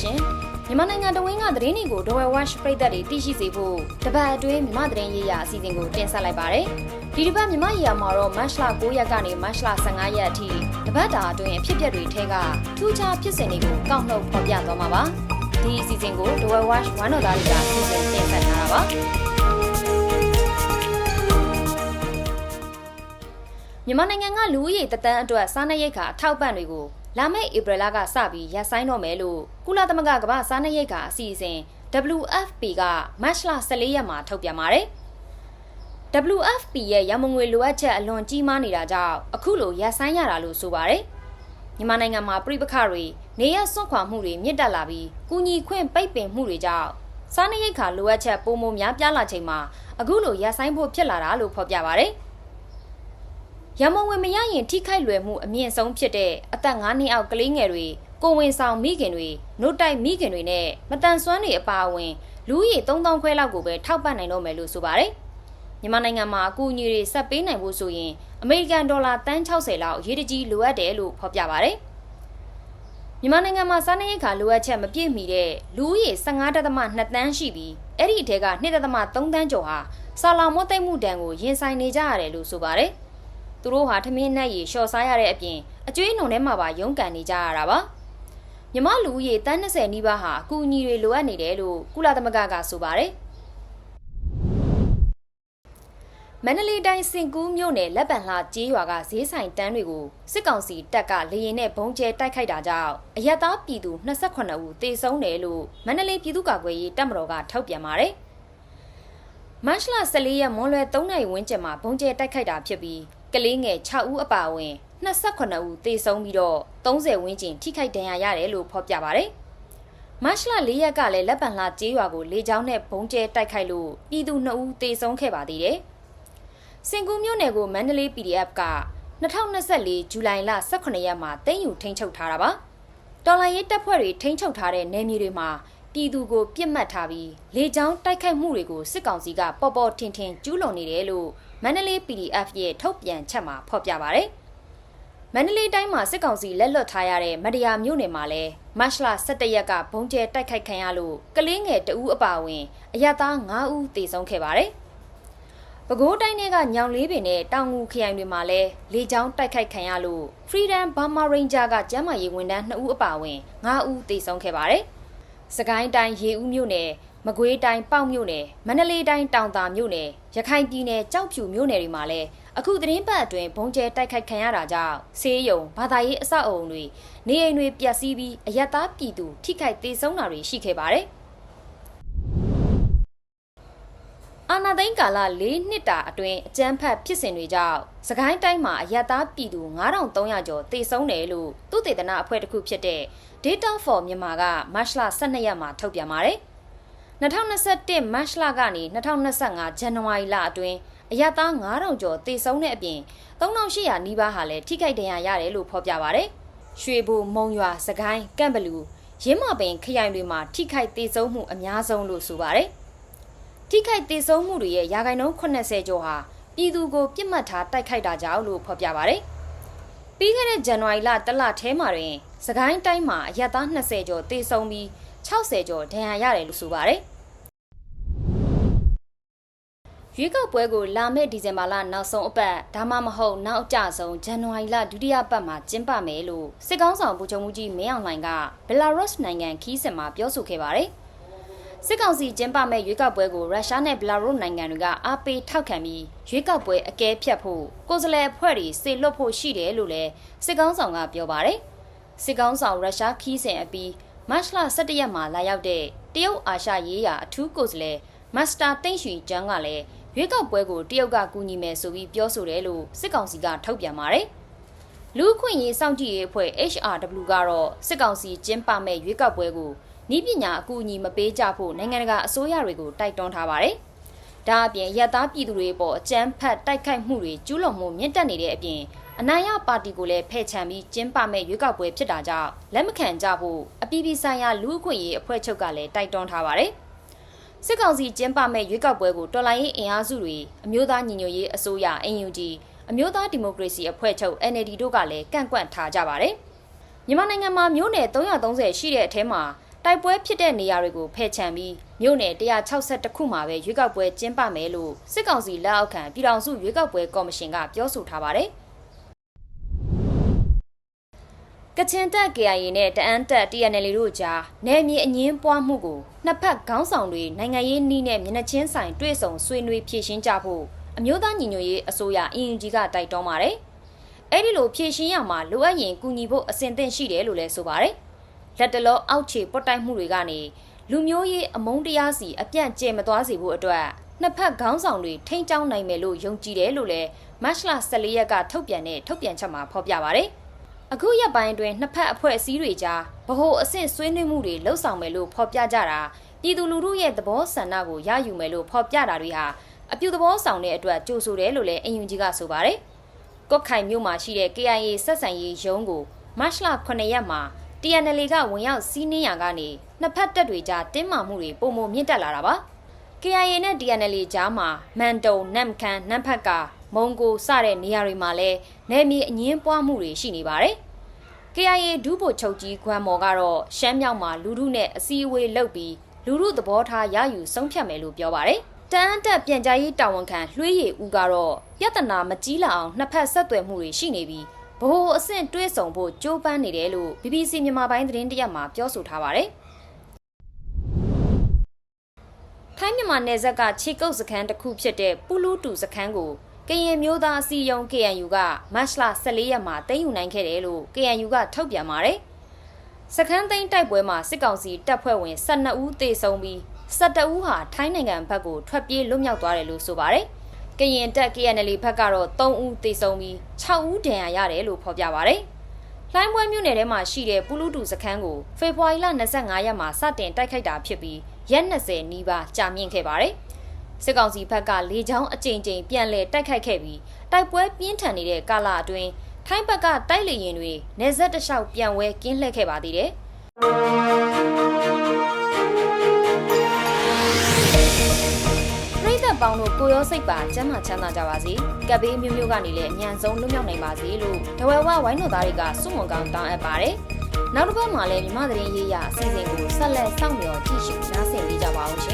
ရှင်မြန်မာနိုင်ငံတဝင်းကသတင်းတွေကို Dowel Watch ပြည်သက်တွေသိရှိစေဖို့တပတ်အတွင်းမြန်မာသတင်းရေးရာအစီအစဉ်ကိုတင်ဆက်လိုက်ပါတယ်ဒီတစ်ပတ်မြန်မာရေးရာမှာတော့ March လ9ရက်ကနေ March လ15ရက်အထိတပတ်တာအတွင်းအဖြစ်အပျက်တွေထဲကထူးခြားဖြစ်စဉ်တွေကိုကောက်နှုတ်ဖော်ပြသွားမှာပါဒီအစီအစဉ်ကို Dowel Watch ဝမ်းတော်သားတွေကစီစဉ်တင်ဆက်ထားတာပါမြန်မာနိုင်ငံကလူဦးရေတသန်းအတွက်စားနပ်ရိက္ခာအထောက်ပံ့တွေကို လာမယ့်ဧပြီလကစပြီးရပ်ဆိုင်းတော့မယ်လို့ကုလသမဂ္ဂကမ္ဘာစားနပ်ရိက္ခာအစီအစဉ် WFP ကမတ်လ14ရက်မှာထုတ်ပြန်ပါတယ်။ WFP ရဲ့ရမငွေလိုအပ်ချက်အလွန်ကြီးမားနေတာကြောင့်အခုလိုရပ်ဆိုင်းရတာလို့ဆိုပါတယ်။မြန်မာနိုင်ငံမှာပြည်ပခတွေနေရစွန့်ခွာမှုတွေမြင့်တက်လာပြီးကုညီခွင့်ပိတ်ပင်မှုတွေကြောင့်စားနပ်ရိက္ခာလိုအပ်ချက်ပိုမိုများပြားလာချိန်မှာအခုလိုရပ်ဆိုင်းဖို့ဖြစ်လာတာလို့ဖော်ပြပါတယ်။ ရမုံဝင်မရရင်ထိခိုက်လွယ်မှုအမြင့်ဆုံးဖြစ်တဲ့အသက်9နှစ်အောက်ကလေးငယ်တွေကိုဝင်ဆောင်မိခင်တွေနှုတ်တိုက်မိခင်တွေနဲ့မတန်ဆွမ်းတွေအပါအဝင်လူဦးရေ3000ခွဲလောက်ကိုပဲထောက်ပံ့နိုင်တော့မယ်လို့ဆိုပါတယ်။မြန်မာနိုင်ငံမှာအကူအညီတွေဆက်ပေးနိုင်ဖို့ဆိုရင်အမေရိကန်ဒေါ်လာတန်း60လောက်အရေးတကြီးလိုအပ်တယ်လို့ဖော်ပြပါတယ်။မြန်မာနိုင်ငံမှာစားနပ်ရိက္ခာလိုအပ်ချက်မပြည့်မီတဲ့လူဦးရေ15.2တန်းရှိပြီးအဲ့ဒီအထက်က2.3တန်းကျော်ဟာဆာလောင်မွတ်သိမ့်မှုတန်ကိုရင်ဆိုင်နေကြရတယ်လို့ဆိုပါတယ်။ သူတို့ဟာထမင်းနဲ့ရေလျှော့စားရတဲ့အပြင်အကျွေးနှုံထဲမှာပါရုန်းကန်နေကြရတာပါမြမလူဦးရေတန်း20နီးပါးဟာအကူအညီတွေလိုအပ်နေတယ်လို့ကုလသမဂ္ဂကဆိုပါတယ်မန္တလေးတိုင်းစင်ကူးမြို့နယ်လက်ပံလှကျေးရွာကဈေးဆိုင်တန်းတွေကိုစစ်ကောင်စီတပ်ကလေရင်နဲ့ဘုံကျဲတိုက်ခိုက်တာကြောင့်အရက်သားပြည်သူ28ဦးသေဆုံးတယ်လို့မန္တလေးပြည်သူ့ကာကွယ်ရေးတပ်မတော်ကထုတ်ပြန်ပါတယ်မတ်လ14ရက်မွန်းလွဲ3နာရီဝန်းကျင်မှာဘုံကျဲတိုက်ခိုက်တာဖြစ်ပြီး ကလေးငယ်6ဦးအပါအဝင်28ဦးသေဆုံးပြီးတော့30ဝန်းကျင်ထိခိုက်ဒဏ်ရာရတယ်လို့ဖော်ပြပါဗျ။မတ်လ4ရက်ကလည်းလက်ပံလှကျေးရွာကိုလေကြောင်းနဲ့ဘုံကျဲတိုက်ခိုက်လို့ပြည်သူ2ဦးသေဆုံးခဲ့ပါသေးတယ်။စင်ကူးမြို့နယ်ကိုမန္တလေး PDF က2024ဇူလိုင်လ18ရက်မှာတင်ယူထိန်းချုပ်ထားတာပါ။တော်လိုင်းရေးတပ်ဖွဲ့တွေထိန်းချုပ်ထားတဲ့နယ်မြေတွေမှာ ပြည်သူကိုပြစ်မှတ်ထားပြီးလေကြောင်းတိုက်ခိုက်မှုတွေကိုစစ်ကောင်စီကပေါ်ပေါ်ထင်ထင်ကျူးလွန်နေတယ်လို့မန္တလေး PDF ရဲ့ထုတ်ပြန်ချက်မှာဖော်ပြပါဗျ။မန္တလေးတိုင်းမှာစစ်ကောင်စီလက်လွတ်ထားရတဲ့မတရားမြို့နယ်မှာလည်းမတ်လ17ရက်ကဘုံကျဲတိုက်ခိုက်ခံရလို့ကလေးငယ်တဦးအပါအဝင်အရသား9ဦးသေဆုံးခဲ့ပါတယ်။ပဲခူးတိုင်းကညောင်လေးပင်နဲ့တောင်ငူခရိုင်တွေမှာလည်းလေကြောင်းတိုက်ခိုက်ခံရလို့ Freedom Burma Ranger ကကျမ်းမာရေးဝန်ထမ်း2ဦးအပါအဝင်9ဦးသေဆုံးခဲ့ပါတယ်။ စကိုင်းတိုင်းရေဦးမြို့နယ်မကွေးတိုင်းပေါ့မြို့နယ်မန္တလေးတိုင်းတောင်သာမြို့နယ်ရခိုင်ပြည်နယ်ကြောက်ဖြူမြို့နယ်တွေမှာလည်းအခုသတင်းပတ်အတွင်းဘုံကျဲတိုက်ခိုက်ခံရတာကြောင့်ဆေးရုံဘာသာရေးအဆောက်အုံတွေနေအိမ်တွေပျက်စီးပြီးအယက်သားပြည်သူထိခိုက်ဒေဆုံးတာတွေရှိခဲ့ပါတယ်အာနာသိန်းကာလ၄နှစ်တာအတွင်းအကြမ်းဖက်ဖြစ်စဉ်တွေကြောင့်စကိုင်းတိုင်းမှာအယက်သားပြည်သူ9300ကျော်တေဆုံးတယ်လို့သူတေသနအဖွဲ့တစ်ခုဖြစ်တဲ့ Data for မြန်မာကမတ်လ12ရက်မှာထုတ်ပြန်ပါတယ်။2021မတ်လကနေ2025ဇန်နဝါရီလအတွင်းအရသား9000ကျော်တေဆုံးတဲ့အပြင်3800နီးပါးဟာလည်းထိခိုက်ဒဏ်ရာရတယ်လို့ဖော်ပြပါဗျ။ရွှေဘိုမုံရွာစကိုင်းကန့်ဘလူရင်းမပင်ခရိုင်တွေမှာထိခိုက်တေဆုံးမှုအများဆုံးလို့ဆိုပါတယ်။ထိခိုက်တေဆုံးမှုတွေရဲ့ရာခိုင်နှုန်း80ကျော်ဟာပြည်သူကိုပြစ်မှတ်ထားတိုက်ခိုက်တာကြောင့်လို့ဖော်ပြပါဗျ။ ပြီးခဲ့တဲ့ဇန်နဝါရီလတလထဲမှာတွင်စကိုင်းတိုင်းမှာအရသား20ကျော်တေဆုံးပြီး60ကျော်ဒဏ်ရာရတယ်လို့ဆိုပါတယ်။ရွေးကောက်ပွဲကိုလာမယ့်ဒီဇင်ဘာလနောက်ဆုံးအပတ်ဒါမှမဟုတ်နောက်အကျဆုံးဇန်နဝါရီလဒုတိယပတ်မှာကျင်းပမယ်လို့စစ်ကောင်းဆောင်ဗိုလ်ချုပ်မှုကြီးမင်းအောင်လှိုင်ကဘယ်လာရုစ်နိုင်ငံခီးစစ်မှာပြောဆိုခဲ့ပါတယ်။ စစ်ကောင်စီကျင်းပမဲ့ရွေးကောက်ပွဲကိုရုရှားနဲ့ဘယ်လာရုစ်နိုင်ငံတွေကအားပေးထောက်ခံပြီးရွေးကောက်ပွဲအကဲဖြတ်ဖို့ကိုယ်စားလှယ်အဖွဲ့တွေစေလွတ်ဖို့ရှိတယ်လို့လည်းစစ်ကောင်းဆောင်ကပြောပါတယ်။စစ်ကောင်းဆောင်ရုရှားခီးစဉ်အပြီးမတ်လ17ရက်မှာလာရောက်တဲ့တရုတ်အာရှရေးရာအထူးကိုယ်စားလှယ်မစ္စတာတိန့်ရွှေကျန်းကလည်းရွေးကောက်ပွဲကိုတရုတ်ကကူညီမယ်ဆိုပြီးပြောဆိုတယ်လို့စစ်ကောင်စီကထုတ်ပြန်ပါတယ်။လူခွင့်ရေးစောင့်ကြည့်ရေးအဖွဲ့ HRW ကတော့စစ်ကောင်စီကျင်းပမဲ့ရွေးကောက်ပွဲကို ဤပညာအကူအညီမပေးကြဖို့နိုင်ငံတကာအစိုးရတွေကိုတိုက်တွန်းထားပါတယ်။ဒါအပြင်ရသားပြည်သူတွေပေါ်အကြမ်းဖက်တိုက်ခိုက်မှုတွေကျူးလွန်မှုမြင့်တက်နေတဲ့အပြင်အနိုင်ရပါတီကိုလည်းဖဲ့ချန်ပြီးကျင်းပမဲ့ရွေးကောက်ပွဲဖြစ်တာကြောင့်လက်မခံကြဖို့အပြည်ပြည်ဆိုင်ရာလူ့အခွင့်အရေးအဖွဲ့ချုပ်ကလည်းတိုက်တွန်းထားပါတယ်။စစ်ကောင်စီကျင်းပမဲ့ရွေးကောက်ပွဲကိုတော်လှန်ရေးအင်အားစုတွေအမျိုးသားညီညွတ်ရေးအစိုးရ NUG အမျိုးသားဒီမိုကရေစီအဖွဲ့ချုပ် NLD တို့ကလည်းကန့်ကွက်ထားကြပါတယ်။မြန်မာနိုင်ငံမှာမြို့နယ်330ရှိတဲ့အထဲမှာ တိုက်ပွဲဖြစ်တဲ့နေရာတွေကိုဖယ်ချန်ပြီးမြို့နယ်162ခုမှာပဲရွေးကောက်ပွဲကျင်းပမယ်လို့စစ်ကောင်စီလက်အောက်ခံပြည်ထောင်စုရွေးကောက်ပွဲကော်မရှင်ကပြောဆိုထားပါတယ်။ကချင်တပ် KIA နဲ့တအန်းတပ် TNL တို့ကြားနယ်မြေအငင်းပွားမှုကိုနှစ်ဖက်ခေါင်းဆောင်တွေနိုင်ငံရေးနှီးနဲ့မျက်နှာချင်းဆိုင်တွေ့ဆုံဆွေးနွေးဖြေရှင်းကြဖို့အမျိုးသားညီညွတ်ရေးအစိုးရအင်ဂျီကတိုက်တွန်းပါတယ်။အဲ့ဒီလိုဖြေရှင်းရမှာလိုအပ်ရင်ကူညီဖို့အစဉ်သင့်ရှိတယ်လို့လည်းဆိုပါတယ်။ လက်တလောအောက်ခြေပုတ်တိုက်မှုတွေကနေလူမျိုးရေးအမုန်းတရားစီအပြန့်ကျဲမသွားစေဖို့အတွက်နှစ်ဖက်ခေါင်းဆောင်တွေထိန်းကျောင်းနိုင်မယ်လို့ယုံကြည်တယ်လို့လည်းမတ်လ14ရက်ကထုတ်ပြန်တဲ့ထုတ်ပြန်ချက်မှာဖော်ပြပါတယ်။အခုရက်ပိုင်းအတွင်းနှစ်ဖက်အဖွဲ့အစည်းတွေကြားဗဟိုအဆင့်ဆွေးနွေးမှုတွေလှုပ်ဆောင်မယ်လို့ဖော်ပြကြတာပြည်သူလူထုရဲ့သဘောဆန္ဒကိုရယူမယ်လို့ဖော်ပြတာတွေဟာအပြုသဘောဆောင်တဲ့အတွက်ကြိုဆိုတယ်လို့လည်းအင်ယူဂျီကဆိုပါတယ်။ကော့ခိုင်မြို့မှာရှိတဲ့ KIA ဆက်ဆံရေးရုံးကိုမတ်လ9ရက်မှာ TNL ကဝင်ရောက်စီးနင်းရကနေနှစ်ဖက်တပ်တွေကြားတင်းမာမှုတွေပုံမမြင့်တက်လာတာပါ။ KIA နဲ့ TNL ကြားမှာမန်တုံနမ်ခန်နမ်ဖက်ကမုံကိုစတဲ့နေရာတွေမှာလည်းနယ်မြေအငင်းပွားမှုတွေရှိနေပါတယ်။ KIA ဒူးဘိုချုပ်ကြီးခွမ်းမော်ကတော့ရှမ်းမြောက်မှာလူထုနဲ့အစည်းအဝေးလုပ်ပြီးလူထုသဘောထားရယူဆုံးဖြတ်မယ်လို့ပြောပါတယ်။တန်းတက်ပြန်ကြားရေးတာဝန်ခံလွှေးရည်ဦးကတော့ယတနာမကြီးလာအောင်နှစ်ဖက်ဆက်သွယ်မှုတွေရှိနေပြီး ဘိုးအဆင့်တွဲဆောင်ဖို့ကြိုးပမ်းနေတယ်လို့ BBC မြန်မာပိုင်းသတင်းတရက်မှာပြောဆိုထားပါတယ်။ထိုင်းမြန်မာနယ်စပ်ကခြေကုပ်စခန်းတစ်ခုဖြစ်တဲ့ပူလူတူစခန်းကိုကရင်မျိုးသားအစည်းအရုံး KNU ကမတ်လ14ရက်မှာသိမ်းယူနိုင်ခဲ့တယ်လို့ KNU ကထုတ်ပြန်ပါတယ်။စခန်းသိမ်းတိုက်ပွဲမှာစစ်ကောင်စီတပ်ဖွဲ့ဝင်12ဦးသေဆုံးပြီး12ဦးဟာထိုင်းနိုင်ငံဘက်ကိုထွက်ပြေးလွတ်မြောက်သွားတယ်လို့ဆိုပါတယ်။ ကရင်တပ် KNL ဘက်ကတော့3ဦးသေဆုံးပြီး6ဦးဒဏ်ရာရတယ်လို့ဖော်ပြပါတယ်။လိုင်းပွဲမြို့နယ်ထဲမှာရှိတဲ့ပူလူတူစခန်းကိုဖေဖော်ဝါရီလ25ရက်မှာစတင်တိုက်ခိုက်တာဖြစ်ပြီးရက်20နီးပါးကြာမြင့်ခဲ့ပါတယ်။စစ်ကောင်စီဘက်ကလေကြောင်းအကြိမ်ကြိမ်ပြန်လည်တိုက်ခိုက်ခဲ့ပြီးတိုက်ပွဲပြင်းထန်နေတဲ့ကာလအတွင်းထိုင်းဘက်ကတိုက်လေရင်တွေနေဆက်တလျှောက်ပြန်ဝဲကင်းလှည့်ခဲ့ပါသေးတယ်။ ရိသတ်ပေါင်းတို့ကိုရောစိတ်ပါကျမ်းမာချမ်းသာကြပါစေ။ကပ်ဘေးမျိုးမျိုးကနေလည်းအမြန်ဆုံးလွတ်မြောက်နိုင်ပါစေလို့တဝဲဝဝိုင်းတော်သားတွေကစုမုံကောင်းတောင်းအပ်ပါတယ်။နောက်တစ်ပတ်မှာလည်းမြမသတင်းရေးရအစီအစဉ်ကိုဆက်လက်စောင့်မျှော်ကြည့်ရှုနားဆင်ပေးကြပါအောင်ရှင်။